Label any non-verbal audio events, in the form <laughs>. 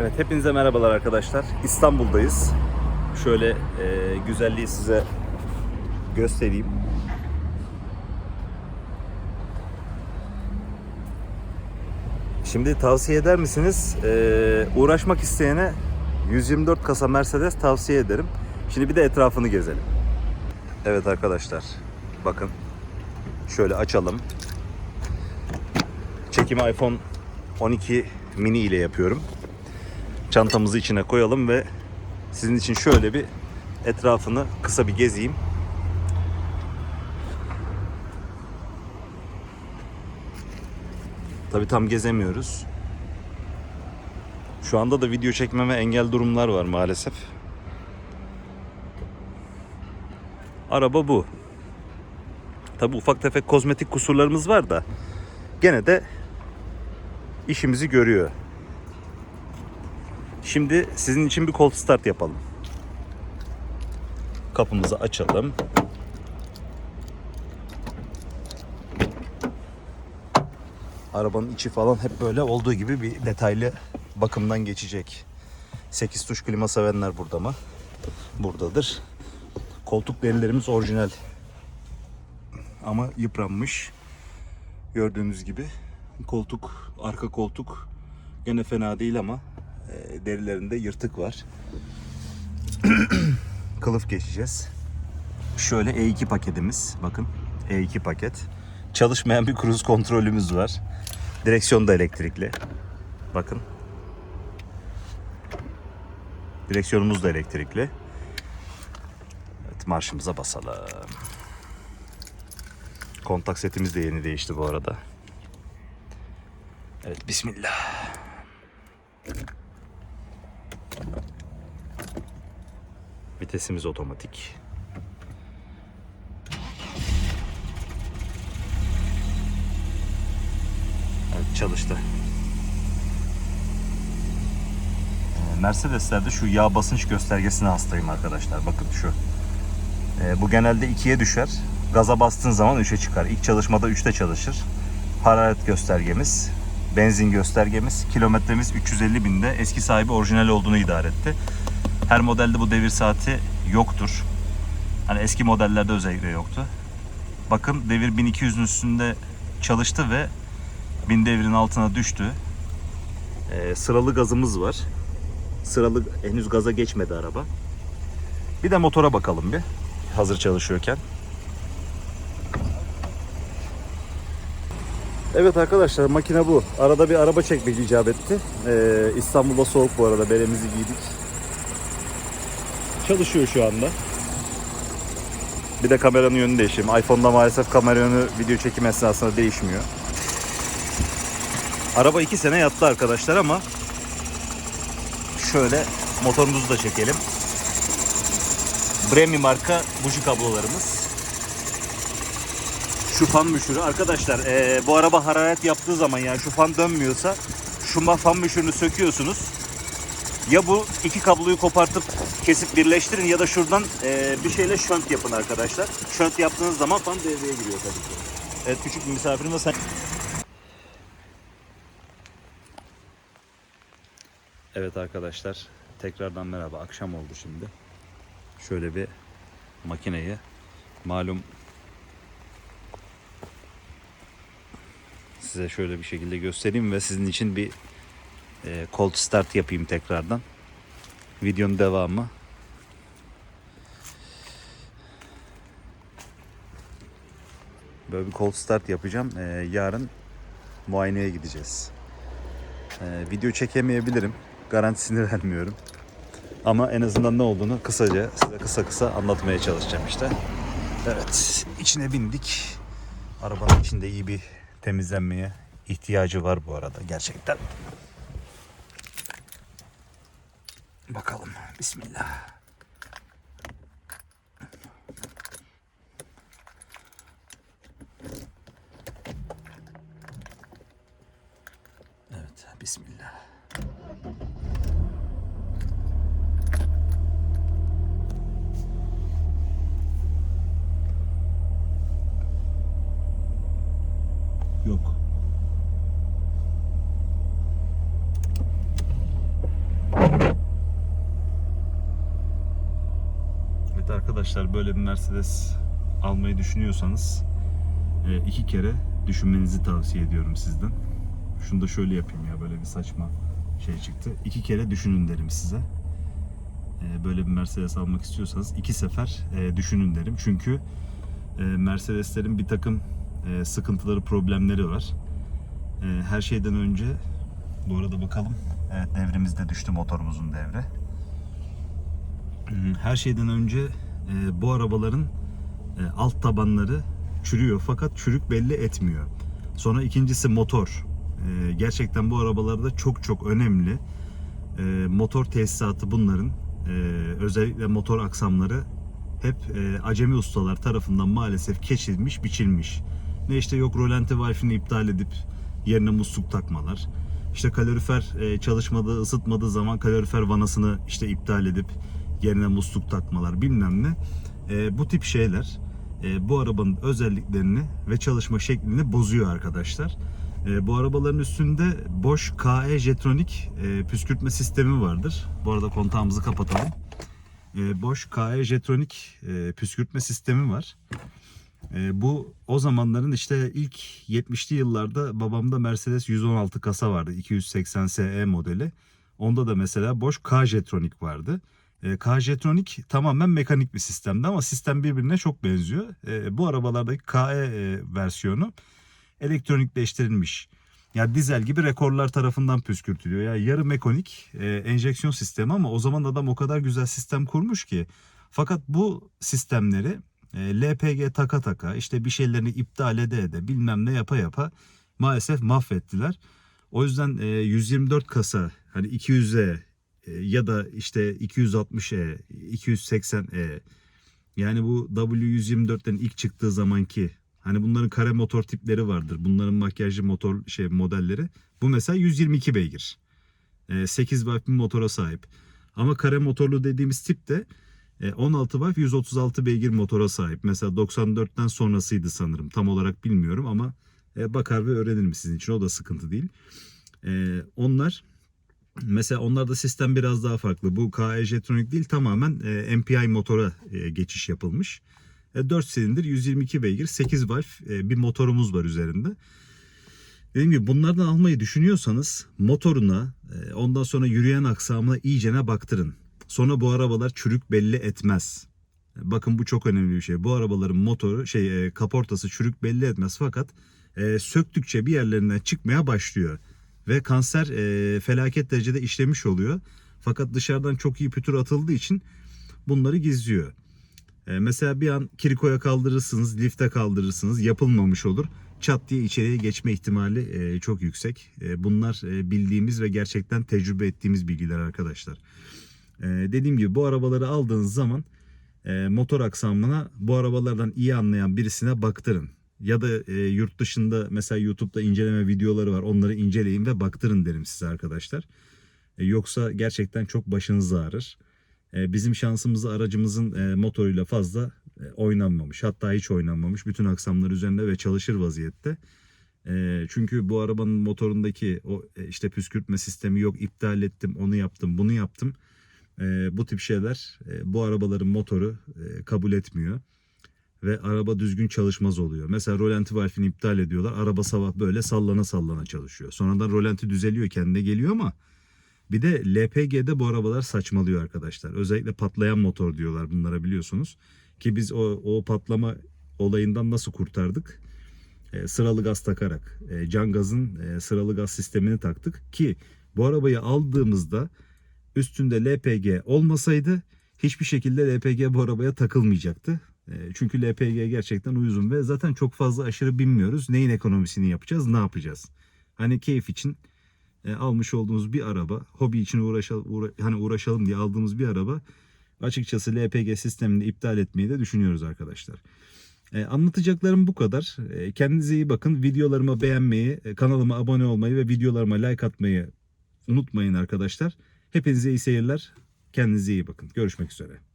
Evet hepinize merhabalar arkadaşlar. İstanbul'dayız. Şöyle e, güzelliği size göstereyim. Şimdi tavsiye eder misiniz? E, uğraşmak isteyene 124 kasa Mercedes tavsiye ederim. Şimdi bir de etrafını gezelim. Evet arkadaşlar bakın şöyle açalım. Çekimi iPhone 12 mini ile yapıyorum çantamızı içine koyalım ve sizin için şöyle bir etrafını kısa bir gezeyim. Tabi tam gezemiyoruz. Şu anda da video çekmeme engel durumlar var maalesef. Araba bu. Tabi ufak tefek kozmetik kusurlarımız var da gene de işimizi görüyor. Şimdi sizin için bir cold start yapalım. Kapımızı açalım. Arabanın içi falan hep böyle olduğu gibi bir detaylı bakımdan geçecek. 8 tuş klima sevenler burada mı? Buradadır. Koltuk derilerimiz orijinal. Ama yıpranmış. Gördüğünüz gibi koltuk, arka koltuk gene fena değil ama e, derilerinde yırtık var. <clears throat> Kılıf geçeceğiz. Şöyle E2 paketimiz. Bakın E2 paket. Çalışmayan bir kruz kontrolümüz var. Direksiyon da elektrikli. Bakın. Direksiyonumuz da elektrikli. Evet marşımıza basalım. Kontak setimiz de yeni değişti bu arada. Evet bismillah. Vitesimiz otomatik. Evet çalıştı. Ee, Mercedes'lerde şu yağ basınç göstergesine hastayım arkadaşlar. Bakın şu. Ee, bu genelde 2'ye düşer. Gaza bastığın zaman 3'e çıkar. İlk çalışmada 3'te çalışır. Hararet göstergemiz, benzin göstergemiz, kilometremiz 350 binde. Eski sahibi orijinal olduğunu idare etti. Her modelde bu devir saati yoktur. Hani eski modellerde özellikle yoktu. Bakın devir 1200'ün üstünde çalıştı ve 1000 devirin altına düştü. Ee, sıralı gazımız var. Sıralı henüz gaza geçmedi araba. Bir de motora bakalım bir. Hazır çalışıyorken. Evet arkadaşlar makine bu. Arada bir araba çekmek icap etti. Ee, İstanbul'da soğuk bu arada. Beremizi giydik. Çalışıyor şu anda. Bir de kameranın yönünü değiştireyim. iPhone'da maalesef kamera yönü video çekim esnasında değişmiyor. Araba 2 sene yattı arkadaşlar ama şöyle motorumuzu da çekelim. Bremi marka buji kablolarımız. Şu fan müşürü. Arkadaşlar eee, bu araba hararet yaptığı zaman yani şu fan dönmüyorsa şu fan müşürünü söküyorsunuz. Ya bu iki kabloyu kopartıp kesip birleştirin ya da şuradan eee, bir şeyle şönt yapın arkadaşlar. Şönt yaptığınız zaman fan devreye giriyor tabii ki. Evet küçük bir misafirim var. Sen... Evet arkadaşlar tekrardan merhaba. Akşam oldu şimdi. Şöyle bir makineyi malum size şöyle bir şekilde göstereyim ve sizin için bir e, cold start yapayım tekrardan. Videonun devamı. Böyle bir cold start yapacağım. E, yarın muayeneye gideceğiz. E, video çekemeyebilirim. Garantisini <laughs> vermiyorum. Ama en azından ne olduğunu kısaca size kısa kısa anlatmaya çalışacağım işte. Evet, içine bindik. Arabanın içinde iyi bir temizlenmeye ihtiyacı var bu arada gerçekten. Bakalım. Bismillah. Evet, bismillah. Yok. Arkadaşlar böyle bir Mercedes almayı düşünüyorsanız e, iki kere düşünmenizi tavsiye ediyorum sizden. Şunu da şöyle yapayım ya böyle bir saçma şey çıktı. İki kere düşünün derim size. E, Böyle bir Mercedes almak istiyorsanız iki sefer e, düşünün derim. Çünkü Mercedeslerin bir takım sıkıntıları, problemleri var. Her şeyden önce bu arada bakalım. Evet devrimiz de düştü motorumuzun devre. Her şeyden önce e, bu arabaların e, alt tabanları çürüyor fakat çürük belli etmiyor. Sonra ikincisi motor. E, gerçekten bu arabalarda çok çok önemli. E, motor tesisatı bunların e, özellikle motor aksamları hep e, acemi ustalar tarafından maalesef kesilmiş, biçilmiş. Ne işte yok rolanti valfini iptal edip yerine musluk takmalar. İşte kalorifer e, çalışmadığı, ısıtmadığı zaman kalorifer vanasını işte iptal edip yerine musluk takmalar bilmem ne. E, bu tip şeyler e, bu arabanın özelliklerini ve çalışma şeklini bozuyor arkadaşlar. E, bu arabaların üstünde Bosch KE Jetronic e, püskürtme sistemi vardır. Bu arada kontağımızı kapatalım. E, Bosch KE Jetronic e, püskürtme sistemi var. E, bu o zamanların işte ilk 70'li yıllarda babamda Mercedes 116 kasa vardı. 280 SE modeli. Onda da mesela Bosch K-Jetronic vardı. E, tamamen mekanik bir sistemdi ama sistem birbirine çok benziyor. E, bu arabalardaki KE e, versiyonu elektronikleştirilmiş. Ya dizel gibi rekorlar tarafından püskürtülüyor. Ya yarı mekanik e, enjeksiyon sistemi ama o zaman adam o kadar güzel sistem kurmuş ki. Fakat bu sistemleri e, LPG taka taka işte bir şeylerini iptal ede ede bilmem ne yapa yapa maalesef mahvettiler. O yüzden e, 124 kasa hani 200'e e, ya da işte 260E, 280E yani bu W124'lerin ilk çıktığı zamanki hani bunların kare motor tipleri vardır. Bunların makyajlı motor şey modelleri. Bu mesela 122 beygir. E, 8 valve bir motora sahip. Ama kare motorlu dediğimiz tip de e, 16 valve 136 beygir motora sahip. Mesela 94'ten sonrasıydı sanırım. Tam olarak bilmiyorum ama e, bakar ve öğrenirim sizin için. O da sıkıntı değil. E, onlar Mesela onlarda sistem biraz daha farklı. Bu KE Jetronic değil tamamen e, MPI motora e, geçiş yapılmış. E, 4 silindir 122 beygir 8 valve e, bir motorumuz var üzerinde. Dediğim gibi bunlardan almayı düşünüyorsanız motoruna e, ondan sonra yürüyen aksamına iyicene baktırın. Sonra bu arabalar çürük belli etmez. Bakın bu çok önemli bir şey. Bu arabaların motoru şey e, kaportası çürük belli etmez fakat e, söktükçe bir yerlerinden çıkmaya başlıyor ve kanser e, felaket derecede işlemiş oluyor. Fakat dışarıdan çok iyi pütür atıldığı için bunları gizliyor. E, mesela bir an kirikoya kaldırırsınız, lifte kaldırırsınız, yapılmamış olur. Çat diye içeriye geçme ihtimali e, çok yüksek. E, bunlar e, bildiğimiz ve gerçekten tecrübe ettiğimiz bilgiler arkadaşlar. E, dediğim gibi bu arabaları aldığınız zaman e, motor aksamına bu arabalardan iyi anlayan birisine baktırın ya da e, yurt dışında mesela YouTube'da inceleme videoları var. Onları inceleyin ve baktırın derim size arkadaşlar. E, yoksa gerçekten çok başınız ağrır. E, bizim şansımızı aracımızın e, motoruyla fazla e, oynanmamış. Hatta hiç oynanmamış. Bütün aksamlar üzerinde ve çalışır vaziyette. E, çünkü bu arabanın motorundaki o e, işte püskürtme sistemi yok. iptal ettim, onu yaptım, bunu yaptım. E, bu tip şeyler e, bu arabaların motoru e, kabul etmiyor ve araba düzgün çalışmaz oluyor. Mesela rolanti valfini iptal ediyorlar. Araba sabah böyle sallana sallana çalışıyor. Sonradan rolanti düzeliyor kendine geliyor ama bir de LPG'de bu arabalar saçmalıyor arkadaşlar. Özellikle patlayan motor diyorlar bunlara biliyorsunuz. Ki biz o, o patlama olayından nasıl kurtardık? E, sıralı gaz takarak. E, can gazın e, sıralı gaz sistemini taktık. Ki bu arabayı aldığımızda üstünde LPG olmasaydı hiçbir şekilde LPG bu arabaya takılmayacaktı. E, Çünkü LPG gerçekten uyuzun ve zaten çok fazla aşırı binmiyoruz. Neyin ekonomisini yapacağız, ne yapacağız? Hani keyif için e, almış olduğumuz bir araba, hobi için uğraşalım, uğra- hani uğraşalım diye aldığımız bir araba açıkçası LPG sistemini iptal etmeyi de düşünüyoruz arkadaşlar. E, anlatacaklarım bu kadar. E, kendinize iyi bakın. Videolarımı beğenmeyi, e, kanalıma abone olmayı ve videolarıma like atmayı unutmayın arkadaşlar. Hepinize iyi seyirler. Kendinize iyi bakın. Görüşmek üzere.